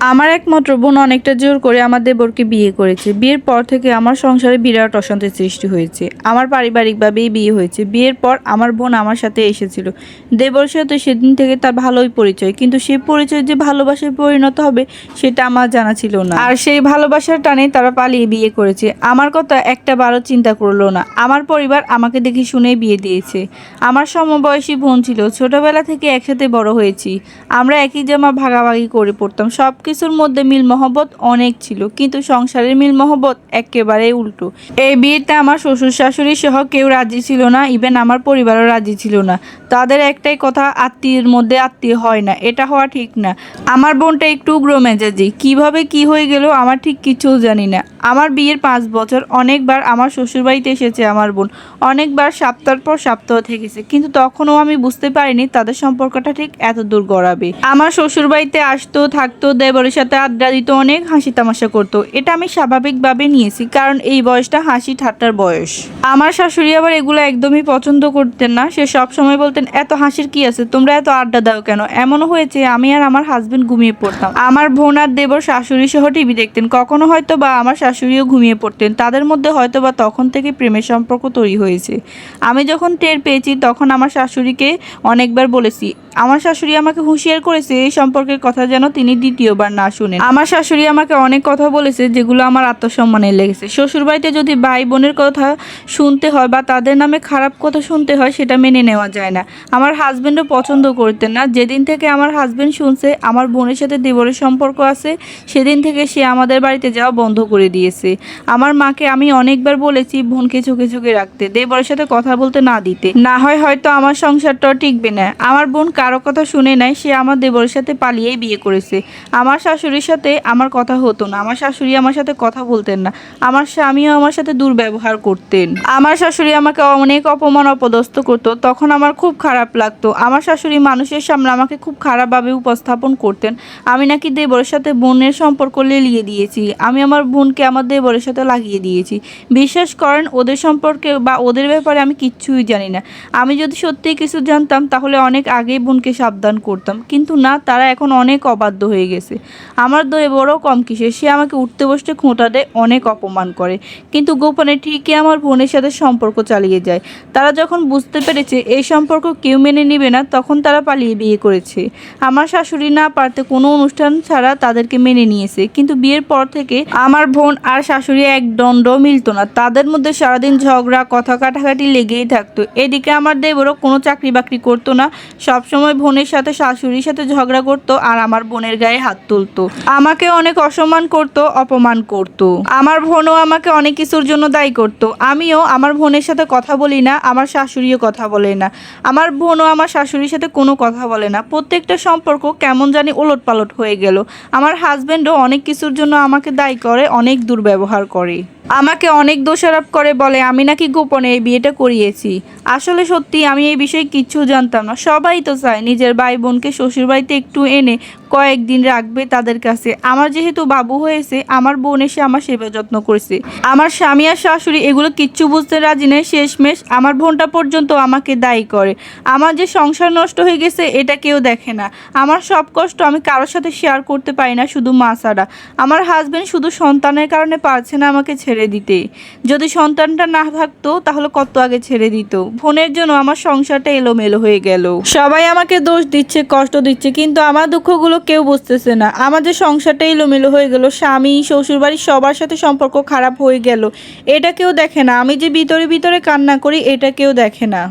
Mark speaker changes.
Speaker 1: আমার একমাত্র বোন অনেকটা জোর করে আমার দেবরকে বিয়ে করেছে। বিয়ের পর থেকে আমার সংসারে বিরাট অশান্তির সৃষ্টি হয়েছে। আমার পারিবারিকভাবেই বিয়ে হয়েছে। বিয়ের পর আমার বোন আমার সাথে এসেছিল। দেবর সাথে সেদিন থেকে তার ভালোই পরিচয়। কিন্তু সেই পরিচয় যে ভালোবাসায় পরিণত হবে, সেটা আমার জানা ছিল না। আর সেই ভালোবাসার টানে তারা পালিয়ে বিয়ে করেছে। আমার কথা একটা বারও চিন্তা করল না। আমার পরিবার আমাকে দেখে শুনেই বিয়ে দিয়েছে। আমার সমবয়সী বোন ছিল। ছোটবেলা থেকে একসাথে বড় হয়েছি। আমরা একই জামা ভাগাভাগি করে পড়তাম। সব কিছুর মধ্যে মিল মহব্বত অনেক ছিল, কিন্তু সংসারের মিল মহব্বত একেবারেই উল্টো। এই বিয়েতে আমার শ্বশুর শাশুড়ি সহ কেউ রাজি ছিল না ইভেন আমার পরিবারও রাজি ছিল না। তাদের একটাই কথা, আত্মীয়ের মধ্যে আত্মীয় হয় না, এটা হওয়া ঠিক না। আমার বোনটা একটু উগ্র মেজাজি, কীভাবে কি হয়ে গেল আমার ঠিক কিছুও জানি না। আমার বিয়ের পাঁচ বছর, অনেকবার আমার শ্বশুরবাড়িতে এসেছে আমার বোন, অনেকবার সপ্তাহের পর সপ্তাহ থেকেছে, কিন্তু তখনও আমি বুঝতে পারিনি তাদের সম্পর্কটা ঠিক এত দূর গড়াবে। আমার শ্বশুরবাড়িতে আসতো, থাকতো দেবরের সাথে আড্ডা দিত অনেক হাসি তামাশা করতো। এটা আমি স্বাভাবিকভাবে নিয়েছি, কারণ এই বয়সটা হাসি ঠাট্টার বয়স। আমার শাশুড়ি আবার এগুলো একদমই পছন্দ করতেন না। সে সব সময় বলতেন, এত হাসির কি আছে? তোমরা এত আড্ডা দাও কেন? এমনও হয়েছে, আমি আর আমার হাজবেন্ড ঘুমিয়ে পড়তাম। আমার বোন আর দেবর শাশুড়ি সহ টিভি দেখতেন। কখনো হয়তো বা আমার শাশুড়িও ঘুমিয়ে পড়তেন। তাদের মধ্যে হয়তো বা তখন থেকে প্রেমের সম্পর্ক তৈরি হয়েছে। আমি যখন টের পেয়েছি, তখন আমার শাশুড়িকে অনেকবার বলেছি, আমার শাশুড়ি আমাকে হুঁশিয়ার করেছে এই সম্পর্কের কথা যেন তিনি দ্বিতীয়বার না শুনেন আমার শাশুড়ি আমাকে অনেক কথা বলেছে যেগুলো আমার আত্মসম্মানে লেগেছে। শ্বশুরবাড়িতে যদি ভাই বোনের কথা শুনতে হয় বা তাদের নামে খারাপ কথা শুনতে হয়, সেটা মেনে নেওয়া যায় না। আমার হাজবেন্ডও পছন্দ করতেন না। যেদিন থেকে আমার হাজবেন্ড শুনছে, আমার বোনের সাথে দেবরের সম্পর্ক আছে, সেদিন থেকে সে আমাদের বাড়িতে যাওয়া বন্ধ করে দিয়েছে। আমার মাকে আমি অনেকবার বলেছি বোনকে চোখে চোখে রাখতে। দেবরের সাথে কথা বলতে না দিতে। না হয় হয়তো আমার সংসারটাও টিকবে না। আমার বোন কারও কথা শুনে নাই, সে আমার দেবরের সাথে পালিয়েই বিয়ে করেছে। আমার শাশুড়ির সাথে আমার কথা হতো না। আমার শাশুড়ি আমার সাথে কথা বলতেন না। আমার স্বামীও আমার সাথে দুর্ব্যবহার করতেন। আমার শাশুড়ি আমাকে অনেক অপমান, অপদস্থ করতো। তখন আমার খুব খারাপ লাগতো। আমার শাশুড়ি মানুষের সামনে আমাকে খুব খারাপভাবে উপস্থাপন করতেন। আমি নাকি দেবরের সাথে বোনের সম্পর্ক লেলিয়ে দিয়েছি। আমি আমার বোনকে আমার দেবরের সাথে লাগিয়ে দিয়েছি। বিশ্বাস করেন, ওদের সম্পর্কে বা ওদের ব্যাপারে আমি কিচ্ছুই জানি না। আমি যদি সত্যিই কিছু জানতাম, তাহলে অনেক আগেই বোনকে সাবধান করতাম। কিন্তু না, তারা এখন অনেক অবাধ্য হয়ে গেছে। আমার দয়ে বড় কম কিসে, সে আমাকে উঠতে বসতে খোঁটা দেয়, অনেক অপমান করে। কিন্তু গোপনে ঠিকই আমার বোনের সাথে সম্পর্ক চালিয়ে যায়। তারা যখন বুঝতে পেরেছে এই সম্পর্ক কেউ মেনে নেবে না, তখন তারা পালিয়ে বিয়ে করেছে। আমার শাশুড়ি না পারতে কোনো অনুষ্ঠান ছাড়া তাদেরকে মেনে নিয়েছে। কিন্তু বিয়ের পর থেকে আমার বোন আর শাশুড়ি এক দণ্ড মিলতো না। তাদের মধ্যে সারাদিন ঝগড়া, কথা কাটাকাটি লেগেই থাকতো। এদিকে আমার দেবরও কোনো চাকরি বাকরি করতো না। সবসময় বোনের সাথে, শাশুড়ির সাথে ঝগড়া করতো আর আমার বোনের গায়ে হাত তুলতো আমাকে অনেক অসম্মান করত, অপমান করত। আমার বোনও আমাকে অনেক কিছুর জন্য দায়ী করত। আমিও আমার বোনের সাথে কথা বলি না, আমার শাশুড়িও কথা বলে না। আমার বোনও আমার শাশুড়ির সাথে কোনো কথা বলে না। প্রত্যেকটা সম্পর্ক কেমন জানি ওলট পালট হয়ে গেল। আমার হাজব্যান্ডও অনেক কিছুর জন্য আমাকে দায়ী করে, অনেক দুর্ব্যবহার করে। আমাকে অনেক দোষারোপ করে বলে, আমি নাকি গোপনে এই বিয়েটা করিয়েছি। আসলে সত্যি আমি এই বিষয়ে কিচ্ছু জানতাম না। সবাই তো চায় নিজের ভাই বোনকে শ্বশুরবাড়িতে একটু এনে কয়েকদিন রাখবে তাদের কাছে। আমার যেহেতু বাবু হয়েছে, আমার বোন এসে আমার সেবা যত্ন করেছে। আমার স্বামী আর শাশুড়ি এগুলো কিচ্ছু বুঝতে রাজি নেই। শেষমেশ আমার বোনটা পর্যন্ত আমাকে দায়ী করে। আমার যে সংসার নষ্ট হয়ে গেছে, এটা কেউ দেখে না। আমার সব কষ্ট আমি কারোর সাথে শেয়ার করতে পারি না শুধু মা ছাড়া। আমার হাজব্যান্ড শুধু সন্তানের কারণে পারছে না আমাকে ছেড়ে দিতে। যদি সন্তানটা না থাকতো, তাহলে কত আগে ছেড়ে দিত? ফোনের জন্য আমার সংসারটা এলোমেলো হয়ে গেল। সবাই আমাকে দোষ দিচ্ছে, কষ্ট দিচ্ছে, কিন্তু আমার দুঃখগুলো কেউ বুঝতেছে না। আমাদের সংসারটা এলোমেলো হয়ে গেল, স্বামী শ্বশুরবাড়ির সবার সাথে সম্পর্ক খারাপ হয়ে গেল, এটা কেউ দেখে না। আমি যে ভিতরে ভিতরে কান্না করি, এটা কেউ দেখে না।